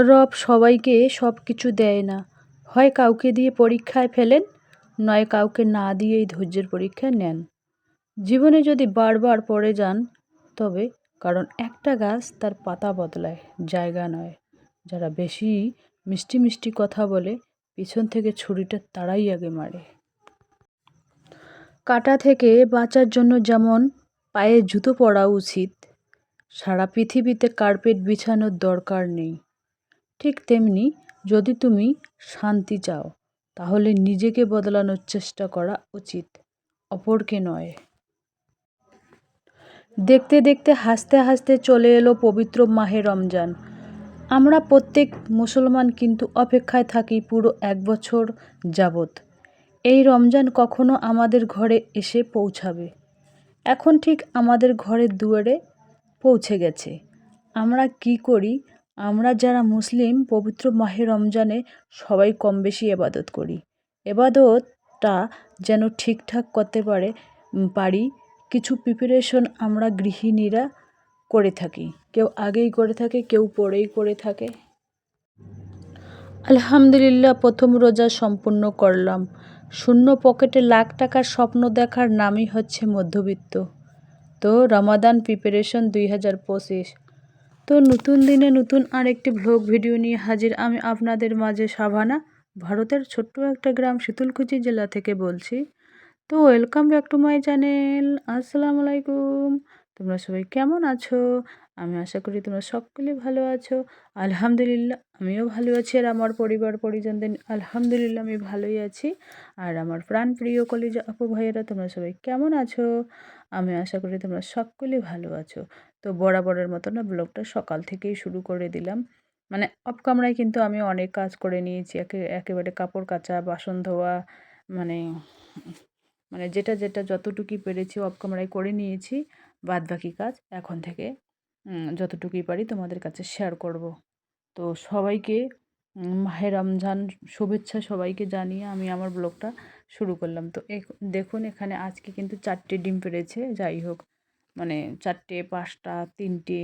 রব সবাইকে সব কিছু দেয় না। হয় কাউকে দিয়ে পরীক্ষায় ফেলেন, নয় কাউকে না দিয়েই ধৈর্যের পরীক্ষা নেন। জীবনে যদি বারবার পড়ে যান, তবে কারণ একটা গাছ তার পাতা বদলায়, জায়গা নয়। যারা বেশি মিষ্টি মিষ্টি কথা বলে, পিছন থেকে ছুরিটা তারাই আগে মারে। কাটা থেকে বাঁচার জন্য যেমন পায়ে জুতো পরা উচিত, সারা পৃথিবীতে কার্পেট বিছানোর দরকার নেই। ঠিক তেমনি যদি তুমি শান্তি চাও, তাহলে নিজেকে বদলানোর চেষ্টা করা উচিত, অপরকে নয়। দেখতে দেখতে হাসতে হাসতে চলে এলো পবিত্র মাহে রমজান। আমরা প্রত্যেক মুসলমান কিন্তু অপেক্ষায় থাকি পুরো এক বছর যাবত এই রমজান কখনো আমাদের ঘরে এসে পৌঁছাবে। এখন ঠিক আমাদের ঘরের দুয়ারে পৌঁছে গেছে। আমরা কি করি আমরা যারা মুসলিম, পবিত্র মাহে রমজানে সবাই কম বেশি এবাদত করি। এবাদতটা যেন ঠিকঠাক করতে পারে পারি, কিছু প্রিপারেশন আমরা গৃহিণীরা করে থাকি। কেউ আগেই করে থাকে, কেউ পরেই করে থাকে। আলহামদুলিল্লাহ, প্রথম রোজা সম্পূর্ণ করলাম। শূন্য পকেটে লাখ টাকার স্বপ্ন দেখার নামই হচ্ছে মধ্যবিত্ত। তো রমাদান প্রিপারেশন দুই হাজার পঁচিশ। তো নতুন দিনে নতুন আরেকটি ভ্লগ ভিডিও নিয়ে হাজির আমি আপনাদের মাঝে সাভানা, ভারতের ছোট্ট একটা গ্রাম শীতলকুচি জেলা থেকে বলছি। তো welcome back to my channel আসসালামু আলাইকুম। তোমরা সবাই কেমন আছো? আমি আশা করি তোমরা সকলে ভালো আছো। আলহামদুলিল্লাহ, আমিও ভালো আছি আর আমার পরিবার পরিজনদের, আলহামদুলিল্লাহ আমি ভালোই আছি। আর আমার প্রাণ প্রিয় কলেজ আপু ভাইয়েরা, তোমরা সবাই কেমন আছো? আমি আশা করি তোমরা সকলে ভালো আছো। তো বরাবরের মতো না, ব্লগটা সকাল থেকেই শুরু করে দিলাম। মানে অফ কামরায় কিন্তু আমি অনেক কাজ করে নিয়েছি। একে, একেবারে কাপড় কাচা, বাসন ধোয়া মানে মানে যেটা যেটা যতটুকুই পেরেছি অফ ক্যামেরায় করে নিয়েছি। বাদ বাকি কাজ এখন থেকে যতটুকুই পারি তোমাদের কাছে শেয়ার করব। তো সবাইকে মাহে রমজান শুভেচ্ছা সবাইকে জানিয়ে আমি আমার ব্লগটা শুরু করলাম। তো দেখুন এখানে আজকে কিন্তু চারটে ডিম পেরেছে, যাই হোক মানে চারটে, পাঁচটা, তিনটে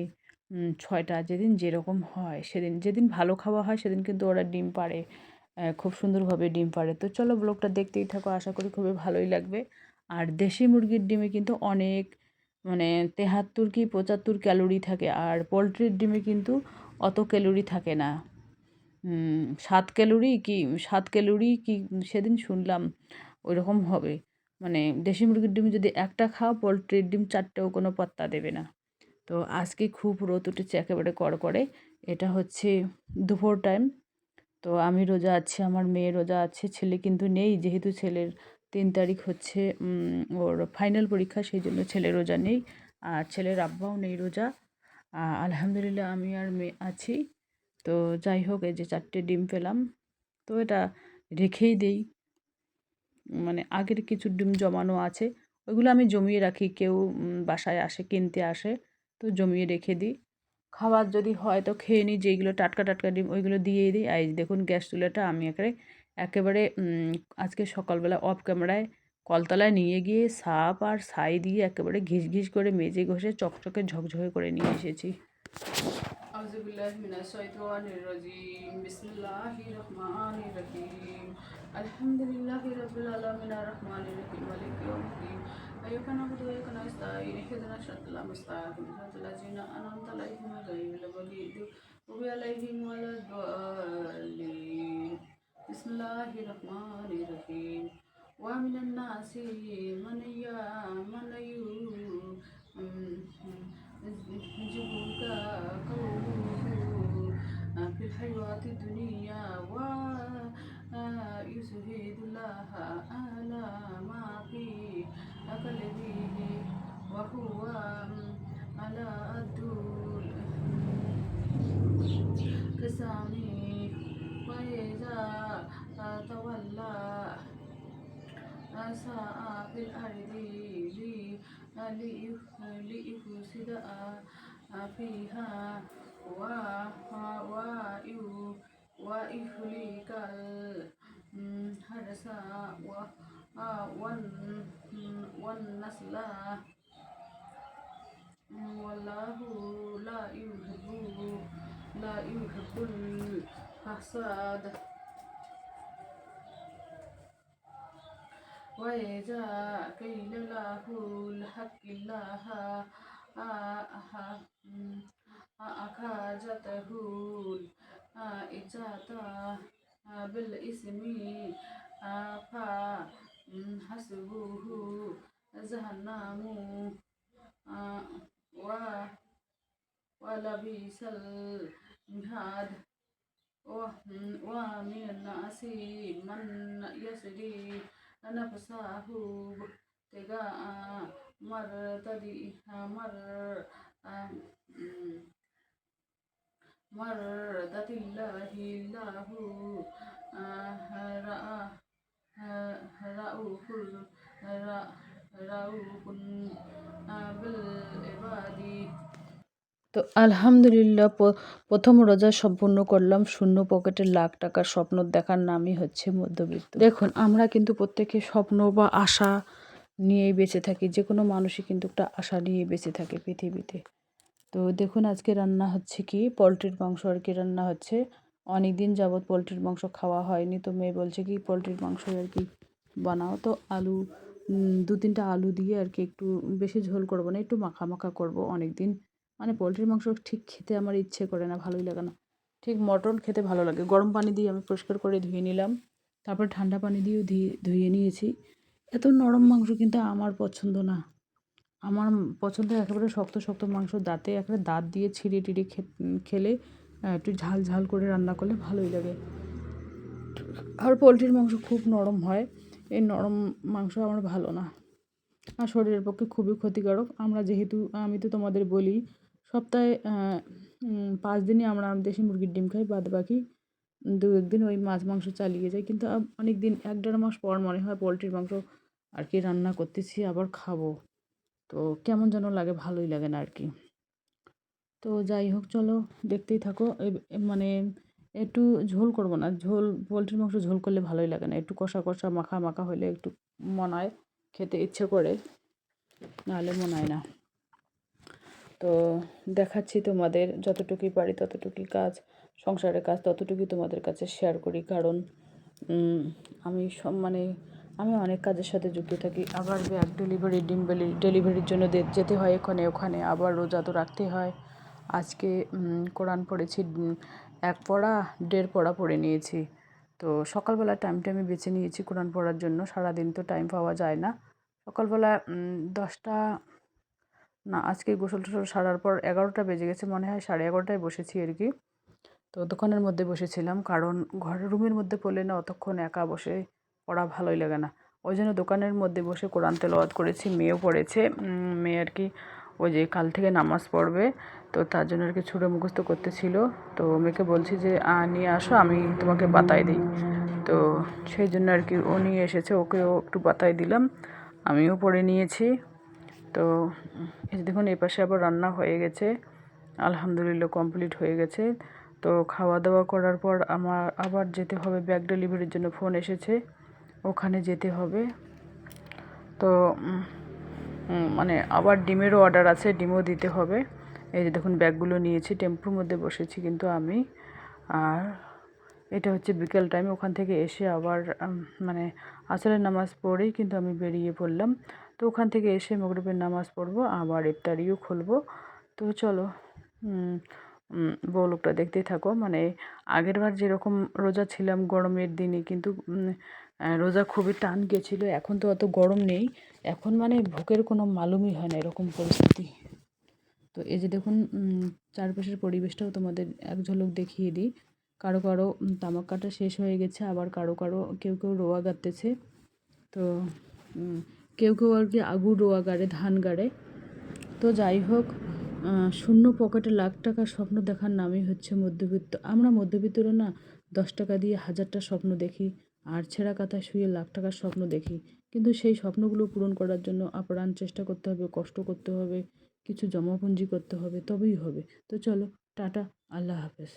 ছয়টা, যেদিন যেরকম হয়, সেদিন, যেদিন ভালো খাওয়া হয়, সেদিন কিন্তু ওরা ডিম পাড়ে খুব সুন্দরভাবে ডিম পাড়ে। তো চলো ব্লগটা দেখতেই থাকো, আশা করি খুবই ভালোই লাগবে। আর দেশি মুরগির ডিমে কিন্তু অনেক মানে তেহাত্তর কি পঁচাত্তর ক্যালোরি থাকে আর পোলট্রির ডিমে কিন্তু অত ক্যালোরি থাকে না। সাত ক্যালোরি কি, সাত ক্যালোরি কি সেদিন শুনলাম ওই রকম হবে। মানে দেশি মুরগির ডিম যদি একটা খাও, পোলট্রির ডিম চারটেও কোনো পাত্তা দেবে না। তো আজকে খুব রোদ উঠেছে একেবারে করে এটা হচ্ছে দুপুর টাইম তো আমি রোজা আছি, আমার মেয়ে রোজা আছে, ছেলে কিন্তু নেই, যেহেতু ছেলের তিন তারিখ হচ্ছে ওর ফাইনাল পরীক্ষা, সেই জন্য ছেলে রোজা নেই, আর ছেলের আব্বাও নেই রোজা। আলহামদুলিল্লাহ আমি আর মেয়ে আছি। তো যাই হোক, এই যে চারটে ডিম পেলাম। তো এটা রেখেই দেই। মানে আগের কিছু ডিম জমানো আছে, ওইগুলো আমি জমিয়ে রাখি। কেউ বাসায় আসে, কিনতে আসে, তো জমিয়ে রেখে দিই। খাবার যদি হয় তো খেয়ে নিই, যেইগুলো টাটকা টাটকা ডিম, ওইগুলো দিয়েই দিই। আর দেখুন, গ্যাস চুলাটা আমি একেবারে একেবারে আজকে সকালবেলা অফ ক্যামেরায় কলতলায় নিয়ে গিয়ে সাপ আর ছাই দিয়ে একেবারে ঘিস ঘিস করে মেজে ঘষে চকচকে ঝকঝকে করে নিয়ে এসেছি আলহামদুলিল্লাহ রবিল আলমিন রহমান রহিম মালিক ইয়াউমিদ্দিন إياك نعبد وإياك نستعين اهدنا الصراط المستقيم صراط الذين أنعمت عليهم غير المغضوب عليهم ولا الضالين بسم الله الرحمن الرحيم ومن الناس من من يعجبك قوله في الحياة الدنيا ويشهد الله على ما في قلبه وهو على الدول لسانه وإذا ساء في الأرض ليفسد فيها ويهلك الحرث والنسل. والله لا يحب لا يحب الحساد وإذا قيل له الحق الله. أخرجته العزة بالإثم فحسبه جهنم. ولبئس المهاد ومن الناس من يشري نفسه ابتغاء مرتدي مر مرضات الله الله رؤوف رؤوف بالعباد. তো আলহামদুলিল্লাহ প্রথম রোজা সম্পূর্ণ করলাম। শূন্য পকেটে লাখ টাকার স্বপ্ন দেখার নামই হচ্ছে মধ্যবিত্ত। দেখুন, আমরা কিন্তু প্রত্যেকে স্বপ্ন বা আশা নিয়েই বেঁচে থাকি। যে কোনো মানুষই কিন্তু একটা আশা নিয়ে বেঁচে থাকে পৃথিবীতে। তো দেখুন, আজকে রান্না হচ্ছে কি? পোলট্রির মাংস আর কি রান্না হচ্ছে। অনেক দিন যাবৎ পোলট্রির মাংস খাওয়া হয়নি। তো মেয়ে বলছে কি, পোলট্রির মাংস আর কি বানাও। তো আলু দু তিনটা আলু দিয়ে আর কি একটু বেশি ঝোল করব না, একটু মাখা মাখা করব অনেক দিন মানে পোলট্রির মাংস ঠিক খেতে আমার ইচ্ছে করে না, ভালোই লাগে না। ঠিক মটন খেতে ভালো লাগে। গরম পানি দিয়ে আমি পরিষ্কার করে ধুয়ে নিলাম। তারপর ঠান্ডা পানি দিয়েও ধুয়ে ধুয়ে নিয়েছি। এত নরম মাংস কিন্তু আমার পছন্দ না। আমার পছন্দ একেবারে শক্ত শক্ত মাংস দাঁতে একেবারে দাঁত দিয়ে ছিঁড়ে টিড়ে খেলে একটু ঝাল ঝাল করে রান্না করলে ভালোই লাগে। আর পোলট্রির মাংস খুব নরম হয়। এই নরম মাংস আমার ভালো না। আর শরীরের পক্ষে খুবই ক্ষতিকারক। আমরা যেহেতু, আমি তো তোমাদের বলি সপ্তাহে পাঁচ দিনই আমরা দেশি মুরগির ডিম খাই, বাদ বাকি দু একদিন ওই মাছ মাংস চালিয়ে যাই। কিন্তু অনেক দিন এক দেড় মাস পর মনে হয় পোলট্রির মাংস আর কি রান্না করতেছি, আবার খাব। তো কেমন যেন লাগে, ভালোই লাগে না আর কি। তো যাই হোক, চলো, দেখতেই থাকো। মানে একটু ঝোল করব না, ঝোল, পোলট্রির মাংস ঝোল করলে ভালোই লাগে না। একটু কষা কষা, মাখা মাখা হলে একটু মনায়, খেতে ইচ্ছে করে, নাহলে মনায় না। তো দেখাচ্ছি তোমাদের যতটুকুই পারি, ততটুকুই কাজ, সংসারের কাজ ততটুকুই তোমাদের কাছে শেয়ার করি। কারণ আমি সব মানে আমি অনেক কাজের সাথে যুক্ত থাকি। আবার ব্যাগ ডেলিভারি ডিম ডেলিভারির জন্য যেতে হয় এখানে, ওখানে। আবার রোজা তো রাখতে হয়। আজকে কোরআন পড়েছি এক পড়া, দেড় পড়া পড়ে নিয়েছি। তো সকালবেলা টাইমটা আমি বেছে নিয়েছি কোরআন পড়ার জন্য। সারাদিন তো টাইম পাওয়া যায় না। সকালবেলা দশটা না, আজকে গোসল টোসল সারার পর এগারোটা বেজে গেছে, মনে হয় সাড়ে এগারোটায় বসেছি আর কি। তো দোকানের মধ্যে বসেছিলাম, কারণ ঘরের রুমের মধ্যে পড়লে না অতক্ষণ একা বসে পড়া ভালোই লাগে না। ওই জন্য দোকানের মধ্যে বসে কোরআন তেলাওয়াত করেছি, মেয়েও পড়েছে। মেয়ে আর কি ওই যে কাল থেকে নামাজ পড়বে, তো তার জন্য আর কি ছুটে মুখস্থ করতেছিল। তো মেয়েকে বলছি যে নিয়ে আসো, আমি তোমাকে বাতায় দিই। তো সেই জন্য আর কি ও নিয়ে এসেছে, ওকেও একটু বাতায় দিলাম, আমিও পড়ে নিয়েছি। তো দেখুন, এই পাশে আবার রান্না হয়ে গেছে। আলহামদুলিল্লাহ কমপ্লিট হয়ে গেছে। তো খাওয়া দাওয়া করার পর আমার আবার যেতে হবে, ব্যাগ ডেলিভারির জন্য ফোন এসেছে। ওখানে যেতে হবে। তো মানে আবার ডিমেরও অর্ডার আছে, ডিমও দিতে হবে। এই যে দেখুন, ব্যাগগুলো নিয়েছি, টেম্পুর মধ্যে বসেছি কিন্তু আমি। আর এটা হচ্ছে বিকেল টাইম ওখান থেকে এসে আবার মানে আসরের নামাজ পড়েই কিন্তু আমি বেরিয়ে পড়লাম। তো ওখান থেকে এসে মগরবের নামাজ পড়ব আবার ইফতারিও খুলবো। তো চলো উম, দেখতেই থাকো। মানে আগেরবার যেরকম রোজা ছিলাম গরমের দিনে কিন্তু রোজা খুবই টান গেছিল এখন তো অত গরম নেই। এখন মানে ভোকের কোনো মালুমই হয় না এরকম পরিস্থিতি। তো এই যে দেখুন চারপাশের পরিবেশটাও তোমাদের এক ঝলক দেখিয়ে দিই। কারও কারও তামাক কাটা শেষ হয়ে গেছে, আবার কারও কারও, কেউ কেউ রোয়া গাড়তেছে তো কেউ কেউ আর কি আগুর রোয়া গাড়ে, ধান গাড়ে। তো যাই হোক শূন্য পকেটে লাখ টাকার স্বপ্ন দেখার নামই হচ্ছে মধ্যবিত্ত। আমরা মধ্যবিত্তরা না, দশ টাকা দিয়ে হাজারটা স্বপ্ন দেখি, আর ছেঁড়া কাথায় শুয়ে লাখ টাকার স্বপ্ন দেখি। কিন্তু সেই স্বপ্নগুলো পূরণ করার জন্য আপ্রাণ চেষ্টা করতে হবে, কষ্ট করতে হবে, কিছু জমাপুঞ্জি করতে হবে, তবেই হবে। তো চলো, টাটা, আল্লাহ হাফেজ।